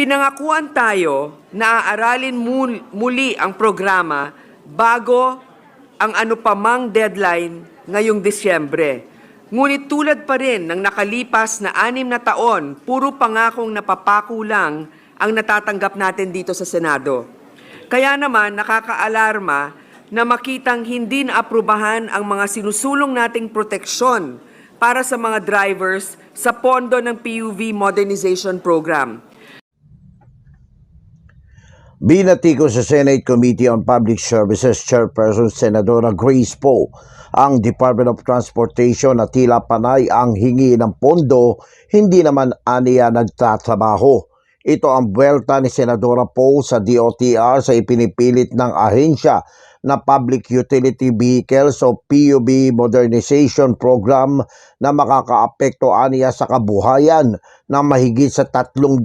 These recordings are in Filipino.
Pinangakuan tayo na aaralin mul- muli ang programa bago ang ano pa mang deadline ngayong Disyembre. Ngunit tulad pa rin ng nakalipas na anim na taon, puro pangakong napapako lang ang natatanggap natin dito sa Senado. Kaya naman nakakaalarma na makitang hindi naaprubahan ang mga sinusulong nating proteksyon para sa mga drivers sa pondo ng PUV Modernization Program. Binati ko sa Senate Committee on Public Services Chairperson Senadora Grace Poe ang Department of Transportation na tila panay ang hingi ng pondo, hindi naman aniya nagtatrabaho. Ito ang buwelta ni Senadora Poe sa DOTR sa ipinipilit ng ahensya na Public Utility Vehicles o PUV Modernization Program na makakaapekto aniya sa kabuhayan ng mahigit sa 300,000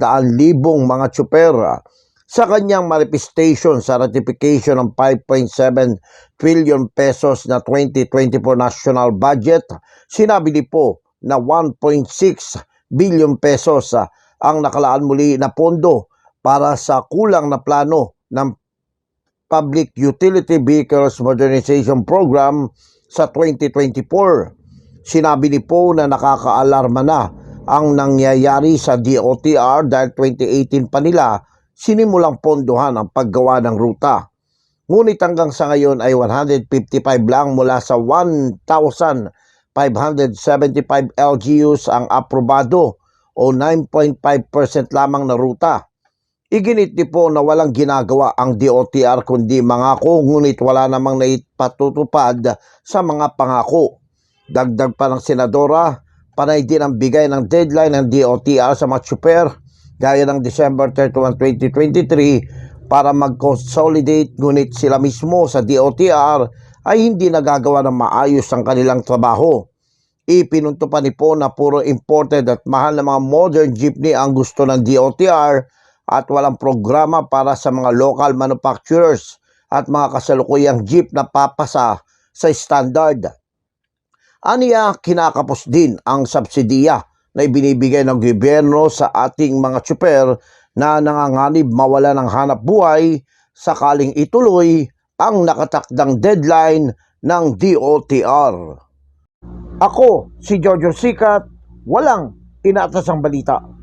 mga tsuper sa kanyang manifestation sa ratification ng 5.7 trillion pesos na 2024 national budget, sinabi ni po na 1.6 billion pesos ah, ang nakalaan muli na pondo para sa kulang na plano ng Public Utility Vehicles Modernization Program sa 2024. Sinabi ni po na nakakaalarma na ang nangyayari sa DOTR dahil 2018 pa nila sinimulang pondohan ang paggawa ng ruta. Ngunit hanggang sa ngayon ay 155 lang mula sa 1,575 LGUs ang aprobado o 9.5% lamang na ruta. Iginit ni po na walang ginagawa ang DOTR kundi mangako ngunit wala namang naipatutupad sa mga pangako. Dagdag pa ng senadora, panay din ang bigay ng deadline ng DOTR sa mga tsuper gaya ng December 31, 2023 para mag-consolidate ngunit sila mismo sa DOTR ay hindi nagagawa ng maayos ang kanilang trabaho. Ipinunto pa ni po na puro imported at mahal na mga modern jeepney ang gusto ng DOTR at walang programa para sa mga local manufacturers at mga kasalukuyang jeep na papasa sa standard. Aniya, kinakapos din ang subsidiya na ibinibigay ng gobyerno sa ating mga tsuper na nanganganib mawala ng hanap buhay sakaling ituloy ang nakatakdang deadline ng DOTR. Ako, si Jojo Sikat, walang inatasang balita.